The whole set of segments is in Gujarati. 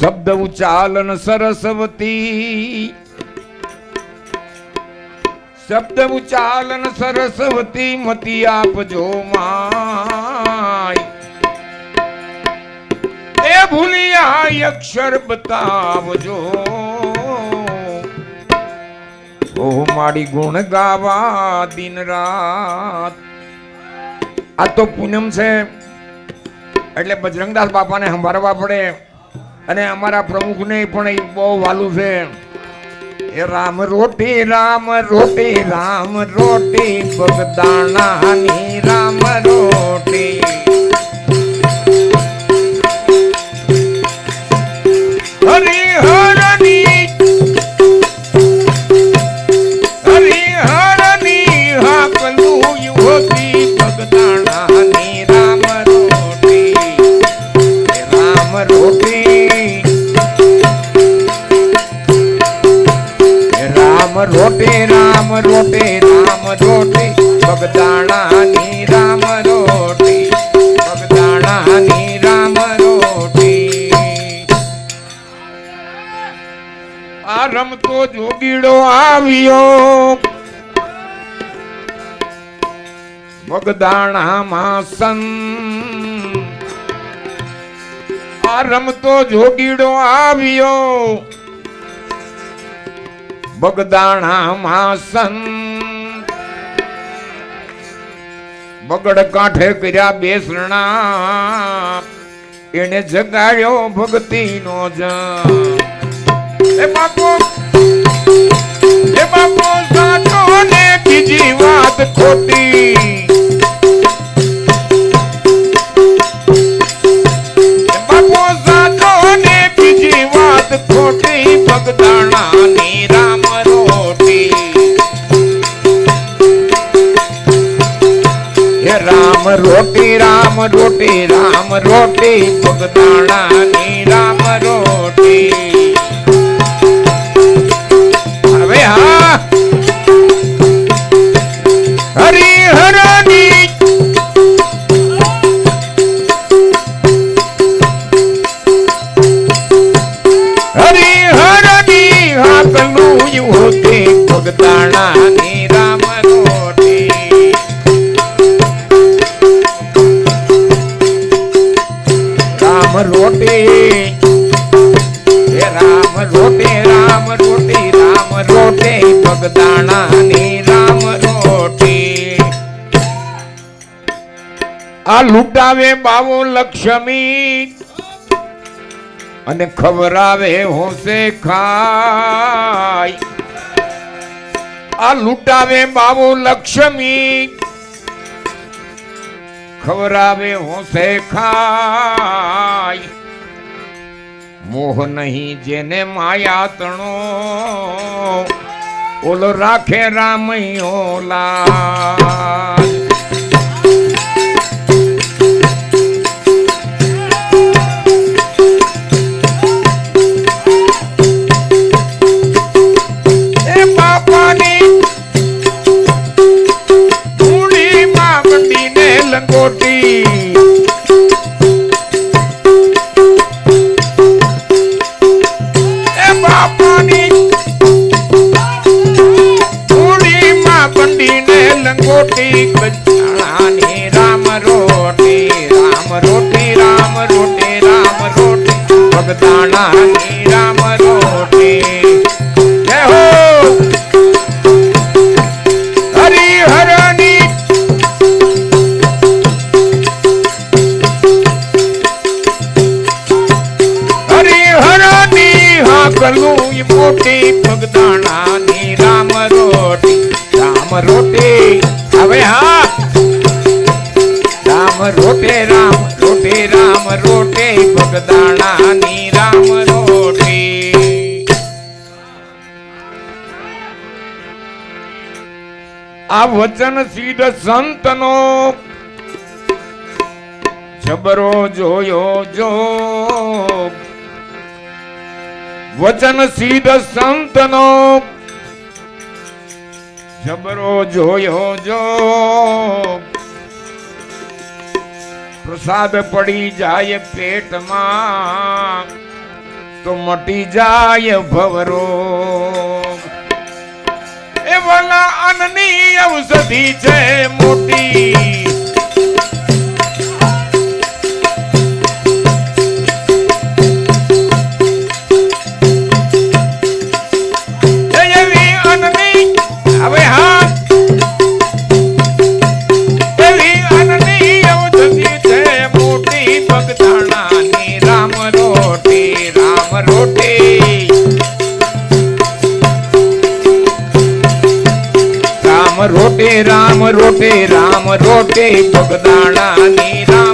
શબ્દ ઉચ્ચાલન સરસ્વતી. શબ્દ ઉચ્ચાલન સરસ્વતી મતી આપજો માય. એ ભૂલિયા અક્ષર બતાવજો. ઓ મારી ગુણ ગાવા દિન રાત. આ તો પૂનમ છે. એટલે બજરંગદાસ બાપાને સંભાળવા પડે. અને અમારા પ્રમુખને પણ એ બહુ વાલું છે. એ રામ રોટી રામ રોટી રામ રોટી, બગદાણાની રામ રોટી. રોટે, રામ રોટે, બગદાણાની રામ રોટી, બગદાણાની રામ રોટી. આ રમતો જોગીડો આવ્યો. બગદાણામાં સન. આ રમતો જોગીડો આવ્યો. બગદાણામાં સન બગડ કાંઠે કર્યા બેસણા એને જગાડ્યો ભક્તિનો જન એ બાપો, એ સાચો ને બીજી વાત ખોટી. રોટી રામ રોટી બગદાણાની રામ રોટી. હવે હા. હરિહરની હરિહરની હાકલું હોતે ભગતાણાની આ લૂંટાવે બાવો લક્ષ્મી. અને ખવરાવે હોશે ખાય આ લૂંટાવે બાવો લક્ષ્મી. ખવરાવે હોશે ખાય મોહ નહીં જેને માયા તણો. ઓલો રાખે રામૈયો લાલ લંગોટી કચાણાની રામ રોટી રામ રોટી રામ રોટી રામ રોટી. ભગદાણાની રામ ભગદાણા ની રામ રોટી આ વચન સીધ સંતનો જબરો જોયો જો. વચન સીધ સંતનો જબરો જોયો જો. પ્રસાદ પડી જાય પેટમાં તો મટી જાય ભવરો. એ વલા અન્નની ઔષધિ છે મોટી. રામ રોટે રામ રોટે બગદાણાની રામ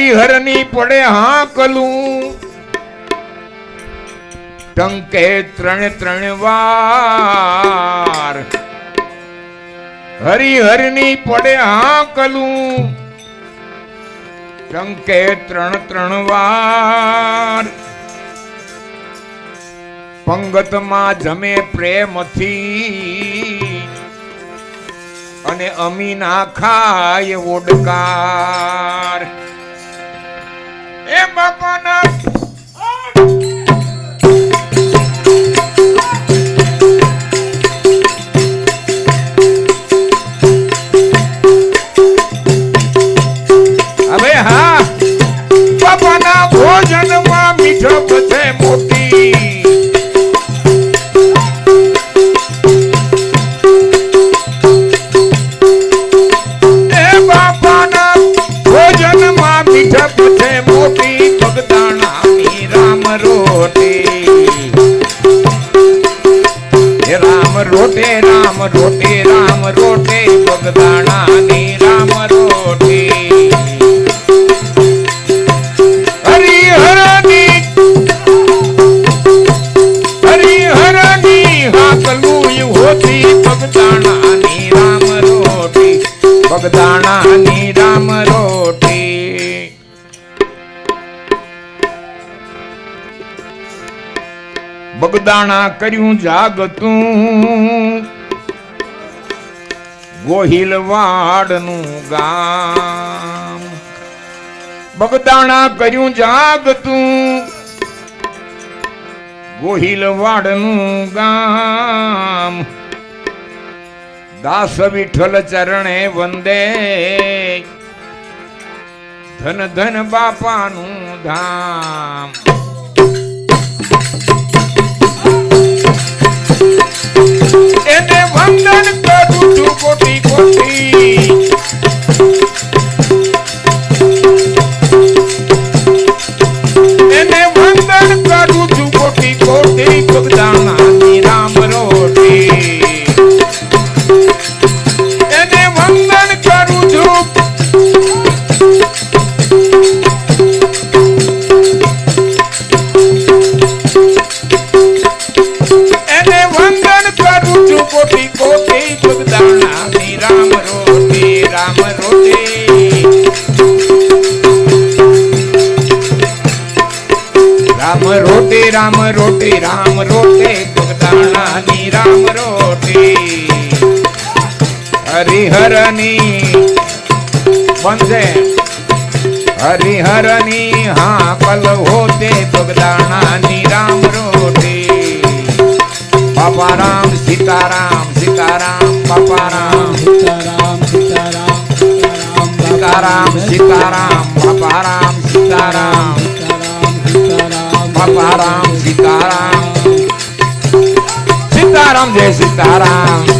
હરિહરની પડે હાકલું. ટંકે ત્રણ ત્રણ વાર હરિહરની પડે હાકલું. ટંકે ત્રણ ત્રણ વાર પંગતમાં જમે પ્રેમથી અને અમીના ખાય ઓડકાર. એ બાપાના rote Ram rote Ram, rote બગદાણાની Ram, rote. હરિહરની હરિહરની હાકલું હોતી બગદાણાની રામ, રોટી. બગદાણાની રામ બગદાણા કર્યું જાગતું. ગોહિલવાડનું ગામ. બગદાણા કર્યું જાગતું. ગોહિલવાડનું ગામ. દાસ વિઠ્ઠલ ચરણે વંદે. ધન ધન બાપાનું ધામ. રામ રોટી રામ રોટી. રામ રોટી રામ રોટી રામ રોટી બગદાણાની રામ રોટી. હરિહરની બંધે હરિહરની હા પલ હોતે બગદાણાની રામ રોટી. બાબા રામ, સીતારામ સીતારામ બાપા રામ સીતારામ સીતારામ સીતારામ સીતારામ બાપા રામ સીતારામ સીતારામ બાપા રામ